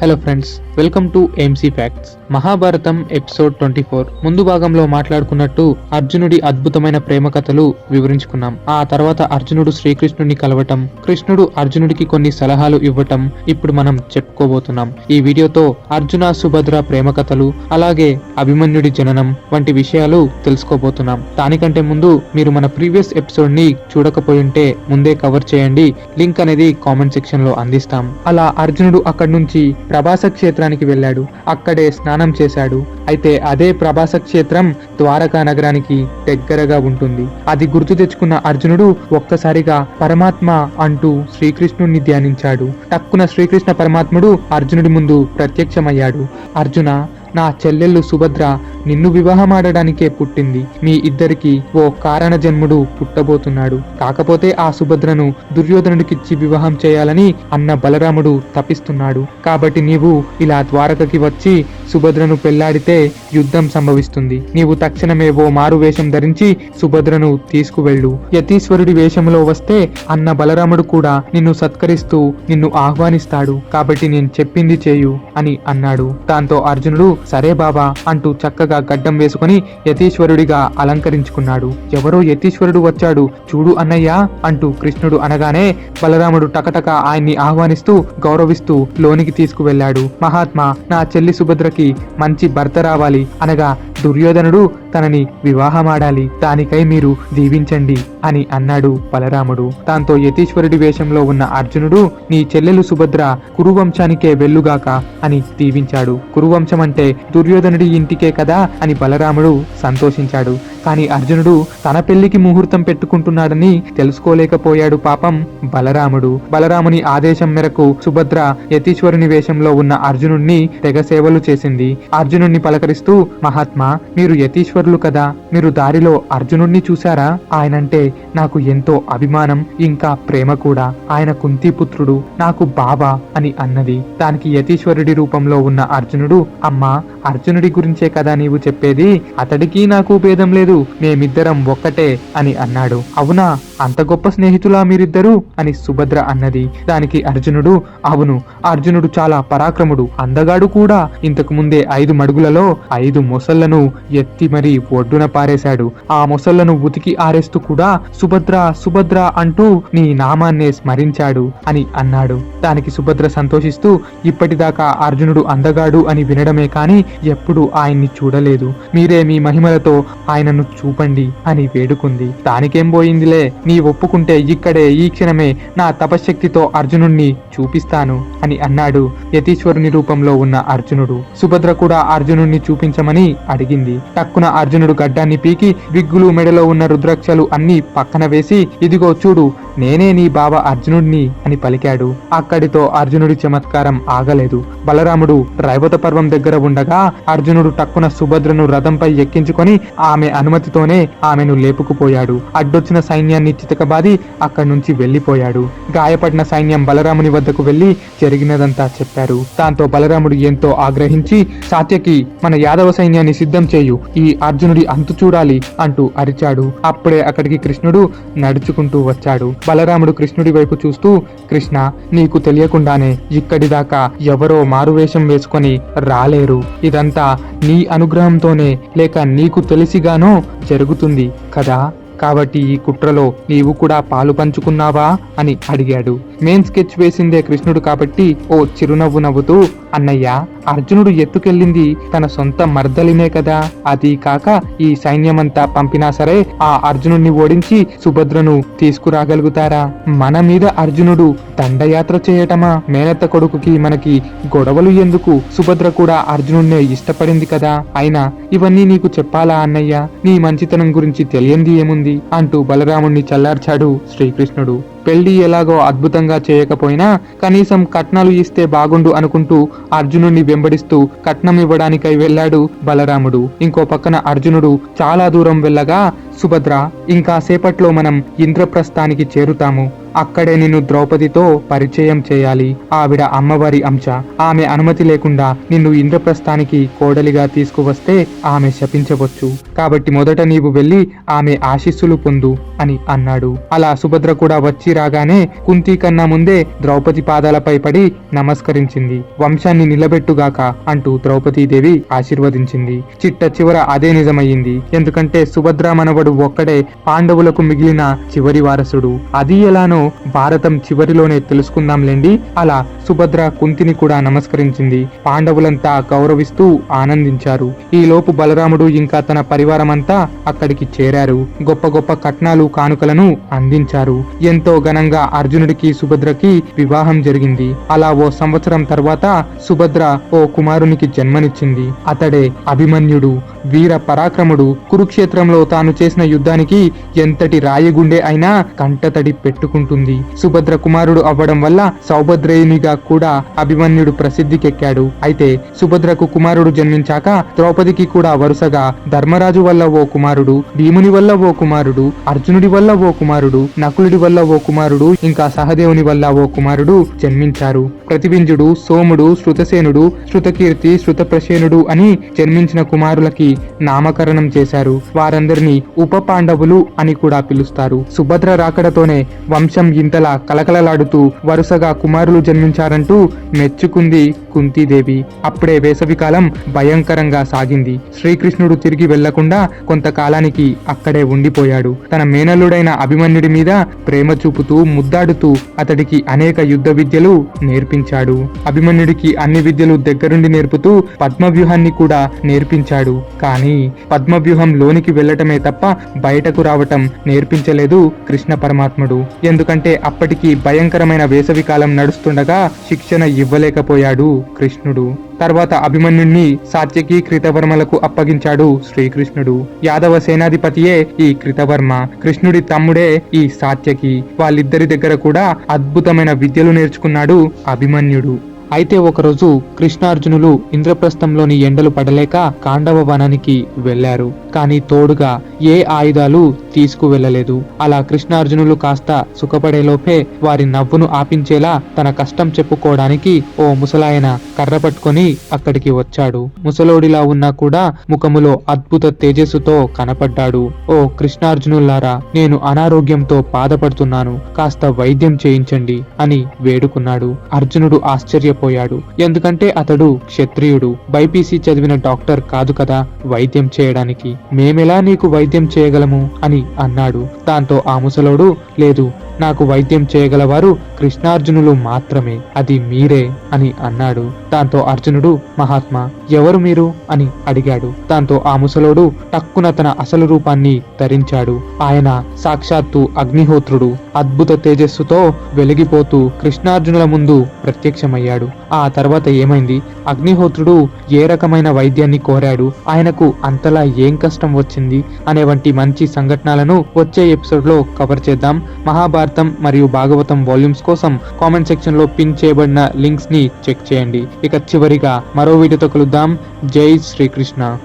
Hello friends welcome to MC facts Mahabharatam episode twenty four ముందు భాగంలో మాట్లాడుకున్నట్టు అర్జునుడి అద్భుతమైన ప్రేమ కథలు వివరించుకున్నాం. ఆ తర్వాత అర్జునుడు శ్రీకృష్ణుడిని కలవటం కృష్ణుడు అర్జునుడికి కొన్ని సలహాలు ఇవ్వటం ఇప్పుడు మనం చెప్పుకోబోతున్నాం. ఈ వీడియోతో అర్జున సుభద్ర ప్రేమ కథలు అలాగే అభిమన్యుడి జననం వంటి విషయాలు తెలుసుకోబోతున్నాం. దానికంటే ముందు మీరు మన ప్రీవియస్ ఎపిసోడ్ని చూడకపోయి ఉంటే ముందే కవర్ చేయండి. లింక్ అనేది కామెంట్ సెక్షన్లో అందిస్తాం. అలా అర్జునుడు అక్కడి నుంచి ప్రభాస క్షేత్రానికి వెళ్ళాడు. అక్కడే స్నానం చేశాడు. అయితే అదే ప్రభాస క్షేత్రం ద్వారకా నగరానికి దగ్గరగా ఉంటుంది. అది గుర్తు తెచ్చుకున్న అర్జునుడు ఒక్కసారిగా పరమాత్మ అంటూ శ్రీకృష్ణుణ్ణి ధ్యానించాడు. టక్కున శ్రీకృష్ణ పరమాత్ముడు అర్జునుడి ముందు ప్రత్యక్షమయ్యాడు. అర్జున నా చెల్లెళ్ళు సుభద్ర నిన్ను వివాహమాడడానికే పుట్టింది. మీ ఇద్దరికి ఓ కారణ జన్ముడు పుట్టబోతున్నాడు. కాకపోతే ఆ సుభద్రను దుర్యోధనుడికిచ్చి వివాహం చేయాలని అన్న బలరాముడు తపిస్తున్నాడు. కాబట్టి నీవు ఇలా ద్వారకకి వచ్చి సుభద్రను పెళ్ళాడితే యుద్ధం సంభవిస్తుంది. నీవు తక్షణమే ఓ మారు వేషం ధరించి సుభద్రను తీసుకువెళ్ళు. యతీశ్వరుడి వేషంలో వస్తే అన్న బలరాముడు కూడా నిన్ను సత్కరిస్తూ నిన్ను ఆహ్వానిస్తాడు. కాబట్టి నేను చెప్పింది చేయు అని అన్నాడు. దాంతో అర్జునుడు సరే బాబా అంటూ చక్కగా గడ్డం వేసుకుని యతీశ్వరుడిగా అలంకరించుకున్నాడు. ఎవరో యతీశ్వరుడు వచ్చాడు. చూడు అన్నయ్య అంటూ కృష్ణుడు అనగానే బలరాముడు టకటక ఆయన్ని ఆహ్వానిస్తూ గౌరవిస్తూ లోనికి తీసుకువెళ్ళాడు. మహాత్మా నా చెల్లి సుభద్రకి మంచి భర్త రావాలి అనగా దుర్యోధనుడు తనని వివాహమాడాలి. దానికై మీరు దీవించండి అని అన్నాడు బలరాముడు. దాంతో యతీశ్వరుడి వేషంలో ఉన్న అర్జునుడు నీ చెల్లెలు సుభద్ర కురువంశానికే వెల్లుగాక అని దీవించాడు. కురువంశం అంటే దుర్యోధనుడి ఇంటికే కదా అని బలరాముడు సంతోషించాడు. కానీ అర్జునుడు తన పెళ్ళికి ముహూర్తం పెట్టుకుంటున్నాడని తెలుసుకోలేకపోయాడు పాపం బలరాముడు. బలరాముని ఆదేశం మేరకు సుభద్ర యతీశ్వరుని వేషంలో ఉన్న అర్జునుణ్ణి తెగ సేవలు చేసింది. అర్జునుణ్ణి పలకరిస్తూ మహాత్మా మీరు యతీశ్వరులు కదా మీరు దారిలో అర్జునుణ్ణి చూశారా? ఆయనంటే నాకు ఎంతో అభిమానం ఇంకా ప్రేమ కూడా. ఆయన కుంతిపుత్రుడు నాకు బాబా అని అన్నది. దానికి యతీశ్వరుడి రూపంలో ఉన్న అర్జునుడు అమ్మా అర్జునుడి గురించే కదా నీవు చెప్పేది? అతడికి నాకు భేదం లేదు. మేమిద్దరం ఒక్కటే అని అన్నాడు. అవునా? అంత గొప్ప స్నేహితులా మీరిద్దరూ? అని సుభద్ర అన్నది. దానికి అర్జునుడు అవును అర్జునుడు చాలా పరాక్రముడు అందగాడు కూడా. ఇంతకు ముందే ఐదు మడుగులలో ఐదు మొసళ్ళను ఎత్తి మరీ ఒడ్డున పారేశాడు. ఆ మొసళ్ళను ఉతికి ఆరేస్తూ కూడా సుభద్ర సుభద్ర అంటూ నీ నామాన్నే స్మరించాడు అని అన్నాడు. దానికి సుభద్ర సంతోషిస్తూ ఇప్పటిదాకా అర్జునుడు అందగాడు అని వినడమే కాని ఎప్పుడు ఆయన్ని చూడలేదు. మీరే మీ మహిమలతో ఆయనను చూపండి అని వేడుకుంది. దానికేం పోయిందిలే? నీ ఒప్పుకుంటే ఇక్కడే ఈ క్షణమే నా తపశ్శక్తితో అర్జునుణ్ణి చూపిస్తాను అని అన్నాడు యతీశ్వరుని రూపంలో ఉన్న అర్జునుడు. సుభద్ర కూడా అర్జునుణ్ణి చూపించమని అడిగింది. టక్కున అర్జునుడు గడ్డాన్ని పీకి విగ్గులు మెడలో ఉన్న రుద్రాక్షలు అన్ని పక్కన వేసి ఇదిగో చూడు నేనే నీ బావ అర్జునుడిని అని పలికాడు. అక్కడితో అర్జునుడి చమత్కారం ఆగలేదు. బలరాముడు రైవత పర్వం దగ్గర ఉండగా అర్జునుడు టక్కున సుభద్రను రథంపై ఎక్కించుకొని ఆమె అనుమతితోనే ఆమెను లేపుకుపోయాడు. అడ్డొచ్చిన సైన్యాన్ని చితకబాది అక్కడి నుంచి వెళ్ళిపోయాడు గాయపడిన సైన్యం బలరాముని వద్దకు వెళ్ళి జరిగినదంతా చెప్పారు. దాంతో బలరాముడు ఎంతో ఆగ్రహించి సాత్యకి మన యాదవ సైన్యాన్ని సిద్ధం చేయు. ఈ అర్జునుడి అంతు చూడాలి అంటూ అరిచాడు. అప్పుడే అక్కడికి కృష్ణుడు నడుచుకుంటూ వచ్చాడు. బలరాముడు కృష్ణుడి వైపు చూస్తూ కృష్ణ నీకు తెలియకుండానే ఇక్కడి దాకా ఎవరో మారువేషం వేసుకొని రాలేరు. ఇదంతా నీ అనుగ్రహంతోనే లేక నీకు తెలిసిగానో జరుగుతుంది కదా? కాబట్టి ఈ కుట్రలో నీవు కూడా పాలు పంచుకున్నావా? అని అడిగాడు. మెయిన్ స్కెచ్ వేసిందే కృష్ణుడు కాబట్టి ఓ చిరునవ్వు నవ్వుతూ అన్నయ్య అర్జునుడు ఎత్తుకెళ్ళింది తన సొంత మర్దలినే కదా. అది కాక ఈ సైన్యమంతా పంపినా సరే ఆ అర్జునుడిని ఓడించి సుభద్రను తీసుకురాగలుగుతారా? మన మీద అర్జునుడు దండయాత్ర చేయటమా? మేనత్త కొడుకుకి మనకి గొడవలు ఎందుకు? సుభద్ర కూడా అర్జునుడినే ఇష్టపడింది కదా. అయినా ఇవన్నీ నీకు చెప్పాలా అన్నయ్య? నీ మంచితనం గురించి తెలియంది ఏముంది? అంటూ బలరాముణ్ణి చల్లార్చాడు శ్రీకృష్ణుడు. పెళ్ళి ఎలాగో అద్భుతంగా చేయకపోయినా కనీసం కట్నాలు ఇస్తే బాగుండు అనుకుంటూ అర్జునుడిని వెంబడిస్తూ కట్నం ఇవ్వడానికై వెళ్ళాడు బలరాముడు. ఇంకో పక్కన అర్జునుడు చాలా దూరం వెళ్ళగా సుభద్ర ఇంకా సేపట్లో మనం ఇంద్రప్రస్థానికి చేరుతాము. అక్కడే నిన్ను ద్రౌపదితో పరిచయం చేయాలి. ఆవిడ అమ్మవారి అంశ. ఆమె అనుమతి లేకుండా నిన్ను ఇంద్రప్రస్థానికి కోడలిగా తీసుకువస్తే ఆమె శపించవచ్చు. కాబట్టి మొదట నీవు వెళ్ళి ఆమె ఆశీస్సులు పొందు అని అన్నాడు. అలా సుభద్ర కూడా వచ్చి రాగానే కుంతి కన్నా ముందే ద్రౌపది పాదాలపై పడి నమస్కరించింది. వంశాన్ని నిలబెట్టుగాక అంటూ ద్రౌపదీదేవి ఆశీర్వదించింది. చిట్ట చివర అదే నిజమయ్యింది. ఎందుకంటే సుభద్ర మనవడు ఒక్కడే పాండవులకు మిగిలిన చివరి వారసుడు. అది ఎలానో భారతం చివరిలోనే తెలుసుకుందాంలేండి. అలా సుభద్ర కుంతిని కూడా నమస్కరించింది. పాండవులంతా గౌరవిస్తూ ఆనందించారు. ఈ లోపు బలరాముడు ఇంకా తన పరివారమంతా అక్కడికి చేరారు. గొప్ప గొప్ప కట్నాలు కానుకలను అందించారు. ఎంతో ఘనంగా అర్జునుడికి సుభద్రకి వివాహం జరిగింది. అలా ఓ సంవత్సరం తర్వాత సుభద్ర ఓ కుమారునికి జన్మనిచ్చింది. అతడే అభిమన్యుడు వీర పరాక్రముడు. కురుక్షేత్రంలో తాను చేసిన యుద్ధానికి ఎంతటి రాయగుండె అయినా కంటతడి పెట్టుకుంటుంది. సుభద్ర కుమారుడు అవ్వడం వల్ల సౌభద్రేయునిగా కూడా అభిమన్యుడు ప్రసిద్ధికెక్కాడు. అయితే సుభద్రకు కుమారుడు జన్మించాక ద్రౌపదికి కూడా వరుసగా ధర్మరాజు వల్ల ఓ కుమారుడు భీముని వల్ల ఓ కుమారుడు అర్జునుడి వల్ల ఓ కుమారుడు నకులుడి వల్ల ఓ కుమారుడు ఇంకా సహదేవుని వల్ల ఓ కుమారుడు జన్మించారు. ప్రతిబింజుడు సోముడు శృతసేనుడు శృతకీర్తి శృతప్రసేనుడు అని జన్మించిన కుమారులకి నామకరణం చేశారు. వారందరినీ ఉప పాండవులు అని కూడా పిలుస్తారు. సుభద్ర రాకడతోనే వంశం ఇంతలా కలకలలాడుతూ వరుసగా కుమారులు జన్మించారంటూ మెచ్చుకుంది కుంతీదేవి. అప్పుడే వేసవికాలం భయంకరంగా సాగింది. శ్రీకృష్ణుడు తిరిగి వెళ్ళకుండా కొంతకాలానికి అక్కడే ఉండిపోయాడు. తన మేనల్లుడైన అభిమన్యుడి మీద ప్రేమ చూపుతూ ముద్దాడుతూ అతడికి అనేక యుద్ధ విద్యలు నేర్పించాడు. అభిమన్యుడికి అన్ని విద్యలు దగ్గరుండి నేర్పుతూ పద్మవ్యూహాన్ని కూడా నేర్పించాడు. కానీ పద్మవ్యూహం లోనికి వెళ్ళటమే తప్ప బయటకు రావటం నేర్పించలేదు కృష్ణ పరమాత్ముడు. ఎందుకంటే అప్పటికి భయంకరమైన వేసవికాలం నడుస్తుండగా శిక్షణ ఇవ్వలేకపోయాడు కృష్ణుడు. తర్వాత అభిమన్యుణ్ణి సాత్యకి కృతవర్మలకు అప్పగించాడు శ్రీకృష్ణుడు. యాదవ సేనాధిపతియే ఈ కృతవర్మ. కృష్ణుడి తమ్ముడే ఈ సాత్యకి. వాళ్ళిద్దరి దగ్గర కూడా అద్భుతమైన విద్యలు నేర్చుకున్నాడు అభిమన్యుడు. అయితే ఒకరోజు కృష్ణార్జునులు ఇంద్రప్రస్థంలోని ఎండలు పడలేక కాండవ వనానికి వెళ్ళారు కానీ తోడుగా ఏ ఆయుధాలు తీసుకువెళ్ళలేదు అలా కృష్ణార్జునులు కాస్త సుఖపడేలోపే వారి నవ్వును ఆపించేలా తన కష్టం చెప్పుకోవడానికి ఓ ముసలాయన కర్ర పట్టుకొని అక్కడికి వచ్చాడు. ముసలోడిలా ఉన్నా కూడా ముఖములో అద్భుత తేజస్సుతో కనపడ్డాడు. ఓ కృష్ణార్జునులారా నేను అనారోగ్యంతో బాధపడుతున్నాను. కాస్త వైద్యం చేయించండి అని వేడుకున్నాడు. అర్జునుడు ఆశ్చర్య ఆశ్చర్యపోయాడు ఎందుకంటే అతడు క్షత్రియుడు. బైపీసీ చదివిన డాక్టర్ కాదు కదా వైద్యం చేయడానికి. మేమెలా నీకు వైద్యం చేయగలము? అని అన్నాడు. దాంతో ఆ ముసలోడు లేదు నాకు వైద్యం చేయగలవారు కృష్ణార్జునులు మాత్రమే అది మీరే అని అన్నాడు. దాంతో అర్జునుడు మహాత్మా ఎవరు మీరు? అని అడిగాడు. దాంతో ఆ ముసలోడు టక్కున తన అసలు రూపాన్ని ధరించాడు. ఆయన సాక్షాత్తు అగ్నిహోత్రుడు అద్భుత తేజస్సుతో వెలిగిపోతూ కృష్ణార్జునుల ముందు ప్రత్యక్షమయ్యాడు. ఆ తర్వాత ఏమైంది? అగ్నిహోత్రుడు ఏ రకమైన వైద్యాన్ని కోరాడు? ఆయనకు అంతలా ఏం కష్టం వచ్చింది? అనే వంటి మంచి సంఘటనలను వచ్చే ఎపిసోడ్లో కవర్ చేద్దాం. మహాభారత మరియు భాగవతం వాల్యూమ్స్ కోసం కామెంట్ సెక్షన్లో పిన్ చేయబడిన లింక్స్ని చెక్ చేయండి. ఇక చివరిగా మరో వీడియోతో కలుద్దాం. జై శ్రీకృష్ణ.